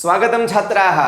સ્વાગતમ છાત્રાહ.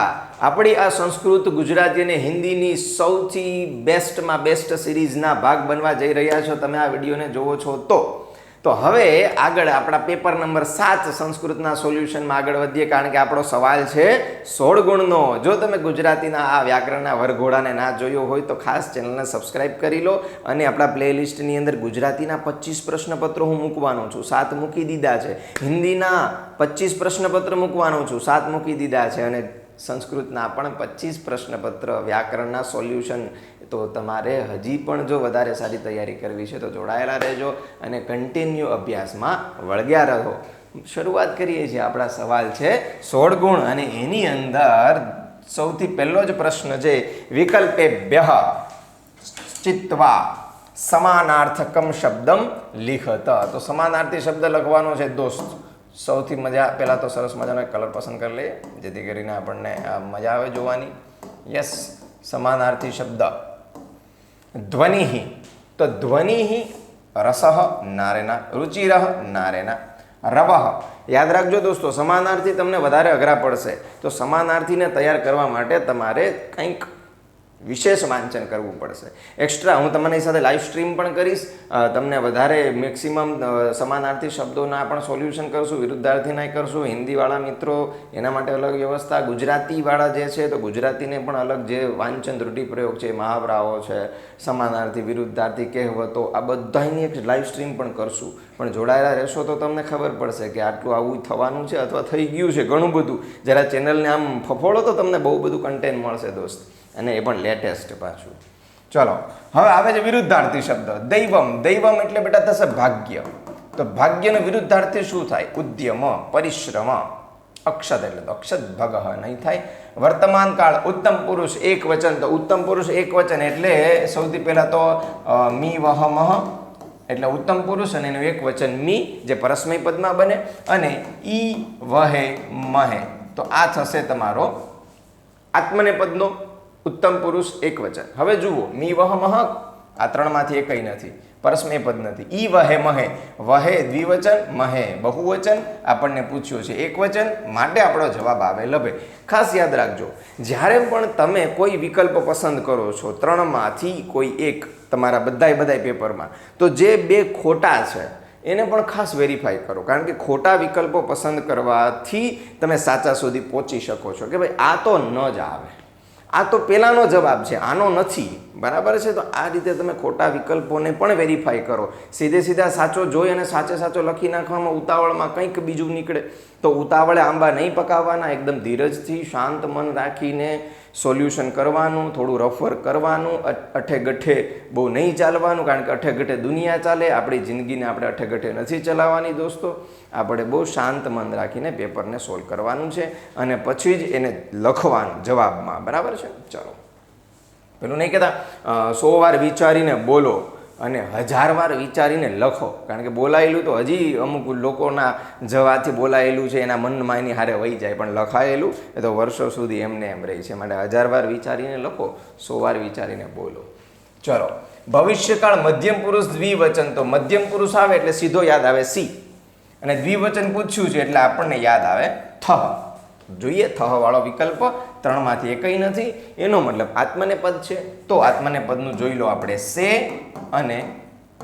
આપણી આ સંસ્કૃત ગુજરાતી અને હિન્દીની સૌથી બેસ્ટમાં બેસ્ટ સિરીઝના ભાગ બનવા જઈ રહ્યા છો. તમે આ વિડીયોને જોવો છો તો તો હવે આગળ આપણા પેપર નંબર સાત સંસ્કૃતના સોલ્યુશનમાં આગળ વધીએ, કારણ કે આપણો સવાલ છે સોળ ગુણનો. જો તમે ગુજરાતીના આ વ્યાકરણના વરઘોડાને ના જોયો હોય તો ખાસ ચેનલને સબસ્ક્રાઇબ કરી લો અને આપણા પ્લેલિસ્ટની અંદર ગુજરાતીના પચીસ પ્રશ્નપત્રો હું મૂકવાનો છું. સાત મૂકી દીધા છે. હિન્દીના પચીસ પ્રશ્નપત્ર મૂકવાનો છું. સાત મૂકી દીધા છે અને સંસ્કૃતના પણ પચીસ પ્રશ્નપત્ર વ્યાકરણના સોલ્યુશન તો તમારે હજી પણ જો વધારે સારી તૈયારી કરવી છે તો જોડાયેલા રહેજો અને કન્ટિન્યુ અભ્યાસમાં વળગ્યા રહો. શરૂઆત કરીએ છીએ. આપણા સવાલ છે, સોળ ગુણ અને એની અંદર સૌથી પહેલો જ પ્રશ્ન છે, વિકલ્પે બ્યહ ચિત્વા, સમાનાર્થકમ શબ્દમ લિખત. તો સમાનાર્થી શબ્દ લખવાનો છે દોસ્ત. સૌથી મજા, પહેલાં તો સરસ મજાનો કલર પસંદ કરી લઈએ. જેથી કરીને આપણને મજા આવે જોવાની. યસ, સમાનાર્થી શબ્દ. ધ્વનિ તો ધ્વનિ રસ નારેના રુચિર નારેના રવ યાદ રાખજો દોસ્તો સમાનાર્થી તમને વધારે અઘરા પડશે. તો સમાનાર્થીને તૈયાર કરવા માટે તમારે કંઈક વિશેષ વાંચન કરવું પડશે. એક્સ્ટ્રા હું તમારી સાથે લાઈવ સ્ટ્રીમ પણ કરીશ. તમને વધારે મેક્સિમમ સમાનાર્થી શબ્દોના પણ સોલ્યુશન કરશું, વિરુદ્ધાર્થીના કરશું, હિન્દીવાળા મિત્રો, એના માટે અલગ વ્યવસ્થા. ગુજરાતીવાળા જે છે તો ગુજરાતીને પણ અલગ જે વાંચન પ્રયોગ છે, મહાવરાઓ છે, સમાનાર્થી, વિરુદ્ધાર્થી, કહેવતો, આ બધાની એક લાઈવ સ્ટ્રીમ પણ કરશું. પણ જોડાયેલા રહેશો તો તમને ખબર પડશે કે આટલું આવું થવાનું છે અથવા થઈ ગયું છે ઘણું બધું. જરા ચેનલને આમ ફફોડો તો તમને બહુ બધું કન્ટેન્ટ મળશે દોસ્ત. અને એ પણ લેટેસ્ટ પાછું. ચલો, હવે આવે છે વિરુદ્ધાર્થી શબ્દ. દૈવમ. દૈવમ એટલે બેટા થશે ભાગ્ય. તો ભાગ્યનો વિરુદ્ધાર્થી શું થાય? ઉદ્યમ, પરિશ્રમ, અક્ષત એટલે તો અક્ષત ભગહ નહીં થાય. વર્તમાન કાળ, ઉત્તમ પુરુષ, એક વચન. તો ઉત્તમ પુરુષ એક વચન એટલે સૌથી પહેલા તો મી, વહ, મહ એટલે ઉત્તમ પુરુષ અને એનું એક વચન મી, જે પરસ્મય પદમાં બને. અને ઈ, વહે, મહે. તો આ થશે તમારો આત્મને પદનો ઉત્તમ પુરુષ એક વચન. હવે જુઓ મી વહ મહ આ ત્રણમાંથી એકઈ નથી. પરસ્મે પદ નથી. ઈ વહે મહે. વહે દ્વિવચન, મહે બહુવચન. આપણને પૂછ્યું છે એક વચન, માટે આપણો જવાબ આવે લભે. ખાસ યાદ રાખજો, જ્યારે પણ તમે કોઈ વિકલ્પ પસંદ કરો છો, ત્રણમાંથી કોઈ એક તમારા બધાય બધાય પેપરમાં, તો જે બે ખોટા છે, એને પણ ખાસ વેરીફાઈ કરો. કારણ કે ખોટા વિકલ્પો પસંદ કરવાથી તમે સાચા સુધી પહોંચી શકો છો કે ભાઈ આ તો ન જ આવે. આ તો પહેલાંનો જવાબ છે આનો નથી. બરાબર છે? તો આ રીતે તમે ખોટા વિકલ્પોને પણ વેરીફાઈ કરો. સીધે સીધા સાચો જોઈ અને સાચે સાચો લખી નાખવામાં ઉતાવળમાં કંઈક બીજું નીકળે. તો ઉતાવળે આંબા નહીં પકાવવાના એકદમ ધીરજથી શાંત મન રાખીને સોલ્યુશન કરવાનું, થોડું રફર કરવાનું અઠે ગઠે બહુ નહીં ચાલવાનું, કારણ કે અઠે ગઠે દુનિયા ચાલે, આપણી જિંદગીને આપણે અઠે ગઠે નથી ચલાવવાની દોસ્તો. આપણે બહુ શાંત મન રાખીને પેપરને સોલ્વ કરવાનું છે અને પછી જ એને લખવાનું જવાબમાં. બરાબર છે? ચલો. પેલું નહીં કહેતા સો વાર વિચારીને બોલો અને હજાર વાર વિચારીને લખો. કારણ કે બોલાયેલું તો હજી અમુક લોકોના જવાથી બોલાયેલું છે, એના મનમાં એની હારે વહી જાય, પણ લખાયેલું એ તો વર્ષો સુધી એમને એમ રહી છે. માટે હજાર વાર વિચારીને લખો, સો વાર વિચારીને બોલો. ચલો, ભવિષ્યકાળ મધ્યમ પુરુષ દ્વિવચન. તો મધ્યમ પુરુષ આવે એટલે સીધો યાદ આવે સી. અને દ્વિવચન પૂછ્યું છે એટલે આપણને યાદ આવે થ જોઈએ થવાળો વાળો વિકલ્પ. ત્રણમાંથી એકઈ નથી. એનો મતલબ આત્મને પદ છે. તો આત્મને પદનું જોઈ લો આપણે સે અને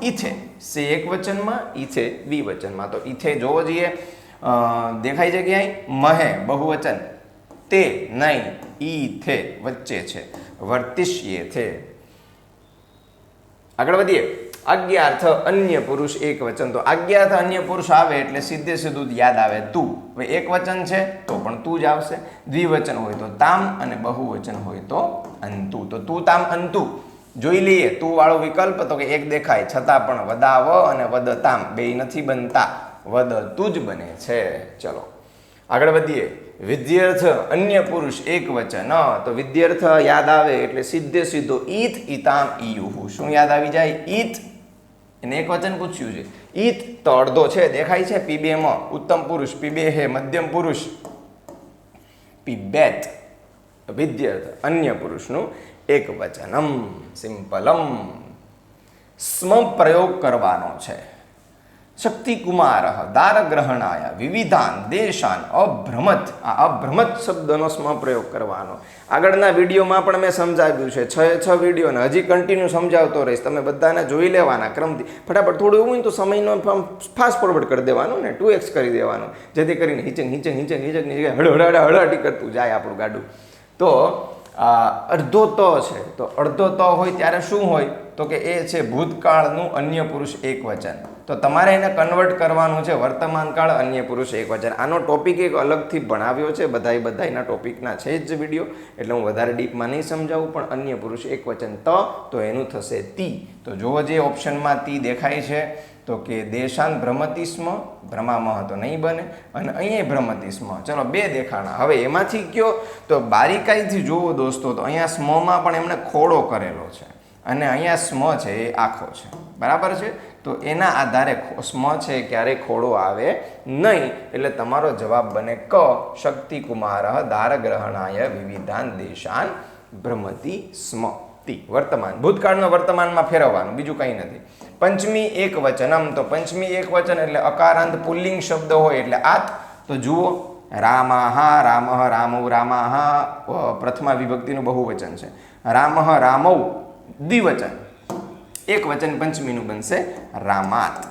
ઈથે સે એક વચનમાં ઈથે દ્વિવચનમાં તો ઈથે જોવો જોઈએ. દેખાય છે ક્યાંય? મહે, બહુવચન. તે નહીં ઈ થે, વચ્ચે છે. વર્તિષ્યે થે. આગળ વધીએ. આજ્ઞાર્થ અન્ય પુરુષ એક વચન. તો આજ્ઞાર્થ અન્ય પુરુષ આવે એટલે સીધે સીધું યાદ આવે તું. એક વચન છે, તો પણ તું જ આવશે. દ્વિવચન હોય તો તામ અને બહુવચન હોય તો અંતુ. તો તું તામ અંતુ. જોઈ લઈએ, તું વાળો વિકલ્પ તો કે એક દેખાય, છતાં પણ વદાવ અને વદ તામ. બે નથી બનતા. વદ તું જ બને છે. ચલો. આગળ વધીએ. વિદ્યાર્થ અન્ય પુરુષ એક વચન. તો વિદ્યાર્થ યાદ આવે એટલે સીધે સીધો ઈત ઈતામ ઈયુહુ. શું યાદ આવી જાય? ઈત એને એક વચન પૂછ્યું છે. ઈત તો અડધો છે, દેખાય છે પી માં ઉત્તમ પુરુષ પી હે મધ્યમ પુરુષ. પીબેત વિદ્યાર્થ અન્ય પુરુષનું એક વચનમ, સિમ્પલમ. સ્મ પ્રયોગ કરવાનો છે. શક્તિકુમાર દારગ્રહણાય વિવિધાન દેશાન અભ્રમત આ અભ્રમત શબ્દનો સ્મ પ્રયોગ કરવાનો આગળના વિડીયોમાં પણ મેં સમજાવ્યું છે છ છ વિડીયોને હજી કન્ટિન્યુ સમજાવતો રહીશ તમે બધાને જોઈ લેવાના ક્રમથી ફટાફટ થોડું એવું હોય તો સમયનો ફાસ્ટ ફોરવર્ડ કરી દેવાનું ને ટુ એક્સ કરી દેવાનું જેથી કરીને હિંચક હિંચક હિંચક હિંચક નીચે હળહળા હળહટી કરતું જાય આપણું ગાડું તો અડધો ત છે તો અડધો ત હોય ત્યારે શું હોય તો કે એ છે ભૂતકાળનું અન્ય પુરુષ એક વચન તો તમારે એને કન્વર્ટ કરવાનું છે વર્તમાન કાળ અન્ય પુરુષ એક વચન. આનો ટોપિક એક અલગથી ભણાવ્યો છે બધાય એના ટોપિકના છે જ વીડિયો એટલે હું વધારે ડીપમાં નહીં સમજાવું, પણ અન્ય પુરુષ એક વચન ત, તો એનું થશે તી. તો જુઓ જે ઓપ્શનમાં તી દેખાય છે, તો કે દેશાન ભ્રમતિસ્મ ભ્રમામાં તો નહીં બને. અને અહીંયા ભ્રમતિસ્મ. ચલો બે દેખાણા. હવે એમાંથી કયો? તો બારીકાઈથી જુઓ દોસ્તો, તો અહીંયા સ્મમાં પણ એમણે ખોડો કરેલો છે. અને અહીંયા સ્મ છે, એ આખો છે. બરાબર છે? તો એના આધારે સ્મ છે ક્યારેય ખોડો આવે નહીં, એટલે તમારો જવાબ બને ક, શક્તિકુમાર દારગ્રહણાય વિવિધાન દેશાન ભ્રમતી સ્મ તી. વર્તમાન, ભૂતકાળનો વર્તમાનમાં ફેરવવાનું, બીજું કંઈ નથી. પંચમી એક વચન, આમ તો પંચમી એક વચન એટલે અકારાંત પુલ્લિંગ શબ્દ હોય એટલે આત. તો જુઓ, રામાહા રામહ રામૌ, રામાહા પ્રથમા વિભક્તિનું બહુવચન છે. રામઃ, રામૌ દ્વિવચન. એક વચન પંચમીનું બનશે રામાત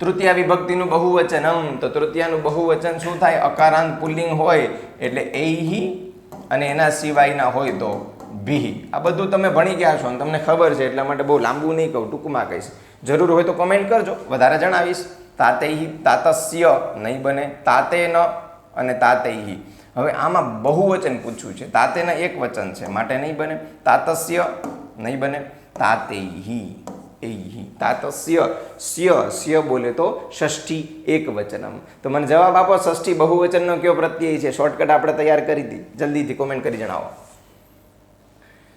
તૃતીય વિભક્તિનું બહુવચનમ. તો તૃતીયાનું બહુવચન શું થાય? અકારાંત પુલ્લિંગ હોય એટલે એહી અને એના સિવાયના હોય તો ભીહી. આ બધું તમે ભણી ગયા છો અને તમને ખબર છે, એટલા માટે બહુ લાંબુ નહીં કહું, ટૂંકમાં કહીશ. જરૂર હોય તો કોમેન્ટ કરજો. વધારે જણાવીશ. તાતેહી તાતસ્ય નહીં બને. તાતે ન અને તાતેહી. હવે આમાં બહુવચન પૂછ્યું છે. તાતેના એક વચન છે. માટે નહીં બને? તાતસ્ય નહીં બને? તાતેહી એહી તાતસ્ય. સ્ય. સ્ય બોલે તો ષષ્ઠી એક વચનમ તો મને જવાબ આપો, ષષ્ઠી બહુવચનનો કયો પ્રત્યય છે? શોર્ટકટ આપણે તૈયાર કરી હતી જલ્દીથી કોમેન્ટ કરી જણાવો.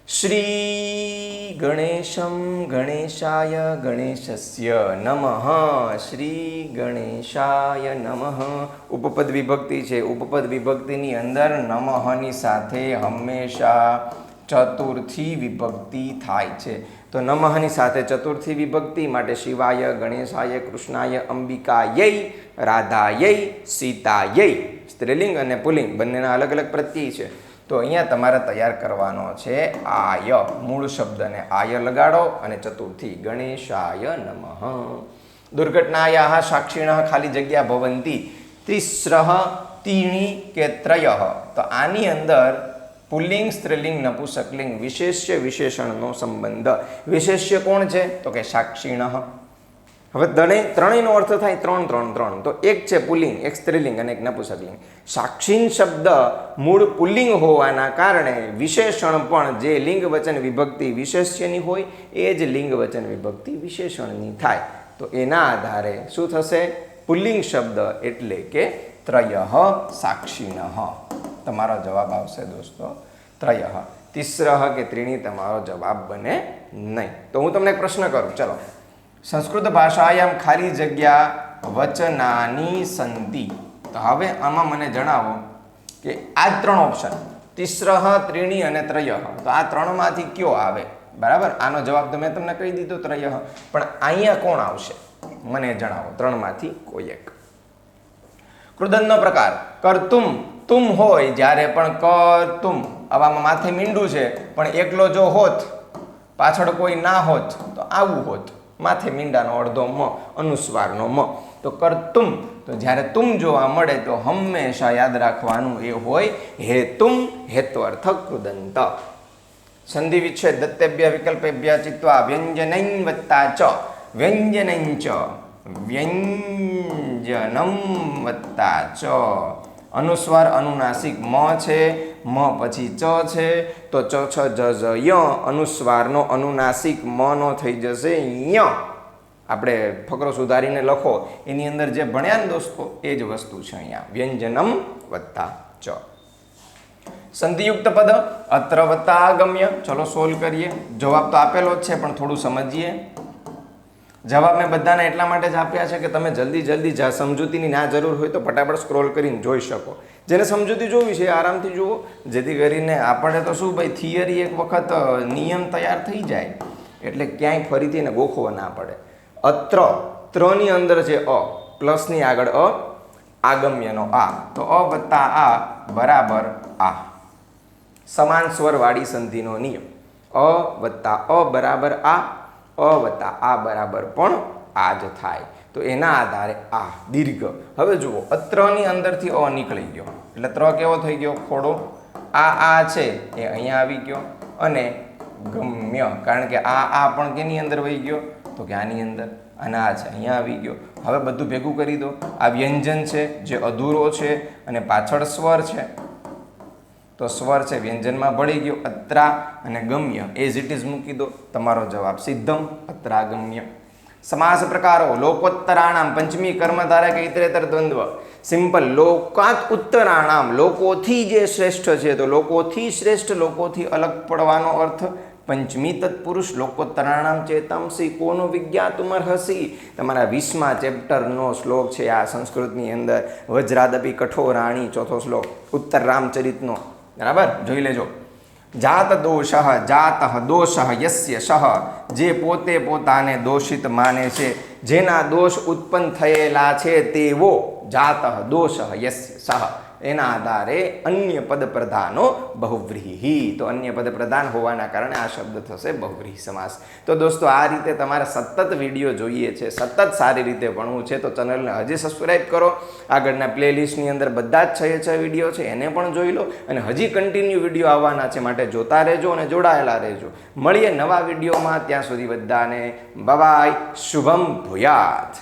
શ્રી ગણેશમ ગણેશાય ગણેશસ્ય નમઃ શ્રી ગણેશાય નમઃ ઉપપદ વિભક્તિ છે ઉપપદ વિભક્તિની અંદર નમઃની સાથે હંમેશા ચતુર્થી વિભક્તિ થાય છે તો નમઃની સાથે ચતુર્થી વિભક્તિ માટે શિવાય ગણેશાય કૃષ્ણાય અંબિકાય રાધાય સીતાય સ્ત્રીલિંગ અને પુલિંગ બંનેના અલગ અલગ પ્રત્યય છે તો અહીંયા તમારે તૈયાર કરવાનો છે આય. મૂળ શબ્દને આય લગાડો અને ચતુર્થી ગણેશાય નમઃ. દુર્ઘટનાયા સાક્ષીણ ખાલી જગ્યા ભવંતી ત્રિસ્રહ તીણી કે ત્રય તો આની અંદર પુલ્લિંગ, સ્ત્રીલિંગ, નપુસકલિંગ વિશેષ્ય વિશેષણનો સંબંધ. વિશેષ્ય કોણ છે? તો કે સાક્ષીણ. હવે ત્રણે ત્રણેયનો અર્થ થાય ત્રણ ત્રણ ત્રણ. તો એક છે પુલ્લિંગ એક સ્ત્રીલિંગ અને એક નપુસકલિંગ. સાક્ષીન શબ્દ મૂળ પુલ્લિંગ હોવાના કારણે વિશેષણ પણ જે લિંગ વચન વિભક્તિ વિશેષ્યની હોય, એ જ લિંગ વચન વિભક્તિ વિશેષણની થાય. તો એના આધારે શું થશે? પુલ્લિંગ શબ્દ એટલે કે ત્રયઃ સાક્ષીણ તમારો જવાબ આવશે દોસ્તો, ત્રયઃ. તિસ્રહ કે ત્રીણી તમારો જવાબ બને નહીં. તો હું તમને એક પ્રશ્ન કરું. ચલો. સંસ્કૃત ભાષાયામ ખાલી જગ્યા વચનાની સંધિ. તો હવે આમાં મને જણાવો કે આ ત્રણ ઓપ્શન તિસ્રહ, ત્રીણી અને ત્રય તો આ ત્રણમાંથી કયો આવે? બરાબર? આનો જવાબ તો મેં તમને કહી દીધો ત્રય પણ અહીંયા કોણ આવશે? મને જણાવો, ત્રણમાંથી કોઈ એક. કૃદંતનો પ્રકાર, કરતુમ, તુમ હોય જ્યારે પણ કરતુમ. આવામાં માથે મીંડું છે, પણ એકલો જો હોત, પાછળ કોઈ ના હોત, તો આવું હોત. માથે મીંડાનો અડધો મ, અનુસ્વારનો મ. તો કરતુમ તો જ્યારે તુમ જોવા મળે તો હંમેશા યાદ રાખવાનું એ હોય હેતુમ હેત્વર્થ કૃદંત સંધિ વિચ્છેદ દત્તેભ્ય વિકલ્પેભ્ય ચિત્વા વ્યંજનૈ વત્તા ચ. વ્યંજનૈ ચ. વ્યંજનમ વત્તા ચ. અનુસ્વાર અનુનાસિક મ છે. મ પછી ચ છે, તો ચ, છ, જ જ, ય અનુસ્વારનો અનુનાસિક મ નો થઈ જશે ય. આપણે ફકરો સુધારીને લખો. એની અંદર જે ભણ્યા ને દોસ્તો, એ જ વસ્તુ છે અહીંયા. વ્યંજનમ વત્તા ચ. સંધિયુક્ત પદ, અત્ર વત્તા આગમ્ય. ચલો સોલ્વ કરીએ. જવાબ તો આપેલો જ છે, પણ થોડું સમજીએ. જવાબ મેં બધાને એટલા માટે જ આપ્યા છે કે તમે જલ્દી જલ્દી જા. સમજૂતીની ના જરૂર હોય તો ફટાફટ સ્ક્રોલ કરીને જોઈ શકો. જેને સમજૂતી જોવી છે આરામથી જુઓ. જેથી કરીને આપણે તો શું ભાઈ થિયરી એક વખત નિયમ તૈયાર થઈ જાય. એટલે ક્યાંય ફરીથી એને ગોખવો ના પડે. અત્ર, ત્રની અંદર છે અ, પ્લસની આગળ અ, આગમ્યનો આ. તો અ વત્તા આ બરાબર આ. સમાન સ્વરવાળી સંધિનો નિયમ. અ વત્તા અ બરાબર આ. અ વત્તા આ બરાબર પણ આ જ થાય. તો એના આધારે આ દીર્ઘ. હવે જુઓ અત્રની અંદરથી અ નીકળી ગયો. એટલે ત્ર કેવો થઈ ગયો? ખોડો. આ આ છે, એ અહીંયા આવી ગયો. અને ગમ્ય. કારણ કે આ આ પણ કેની અંદર વહી ગયો? તો કે આની અંદર. અને આ છે, અહીંયા આવી ગયો. હવે બધું ભેગું કરી દો. આ વ્યંજન છે, જે અધૂરો છે, અને પાછળ સ્વર છે. તો સ્વર છે વ્યંજનમાં ભળી ગયો અત્રા અને ગમ્ય. એઝ ઇટ ઇઝ મૂકી દો. તમારો જવાબ સિદ્ધમ અત્રા ગમ્ય સમાસ પ્રકારો. લોકોત્તરાણામ. પંચમી કર્મધારક ઇતરેતર દ્વંદ્વ. સિમ્પલ. લોકાત ઉત્તરાણામ. લોકોથી જે શ્રેષ્ઠ છે તો લોકોથી શ્રેષ્ઠ, લોકોથી અલગ પડવાનો અર્થ પંચમી તત્પુરુષ. લોકોત્તરાણામ ચેતમસી કોનો વિજ્ઞાતુમર હસી તમારા વીસમા ચેપ્ટરનો શ્લોક છે આ સંસ્કૃતની અંદર. વજ્રાદપી કઠોરાણી ચોથો શ્લોક. ઉત્તર રામચરિતનો. બરાબર? જોઈ લેજો. જાત દોષ જાત દોષ યસ્ય સહ જે પોતે પોતાને દોષિત માને છે, જેના દોષ ઉત્પન્ન થયેલા છે તેવો જાત દોષ યસ્ય સહ એના આધારે અન્ય પદ પ્રધાનો બહુવ્રીહી. તો અન્ય પદ પ્રધાન હોવાના કારણે આ શબ્દ થશે બહુવ્રીહી સમાસ. તો દોસ્તો, આ રીતે તમારે સતત વીડિયો જોઈએ છે, સતત સારી રીતે ભણવું છે, તો ચેનલને હજી સબસ્ક્રાઈબ કરો. આગળના પ્લેલિસ્ટની અંદર બધા જ છ છ વીડિયો છે, એને પણ જોઈ લો અને હજી કન્ટિન્યુ વીડિયો આવવાના છે, માટે જોતા રહેજો અને જોડાયેલા રહેજો. મળીએ નવા વિડીયોમાં, ત્યાં સુધી બધાને બબાય શુભમ ભૂયાત.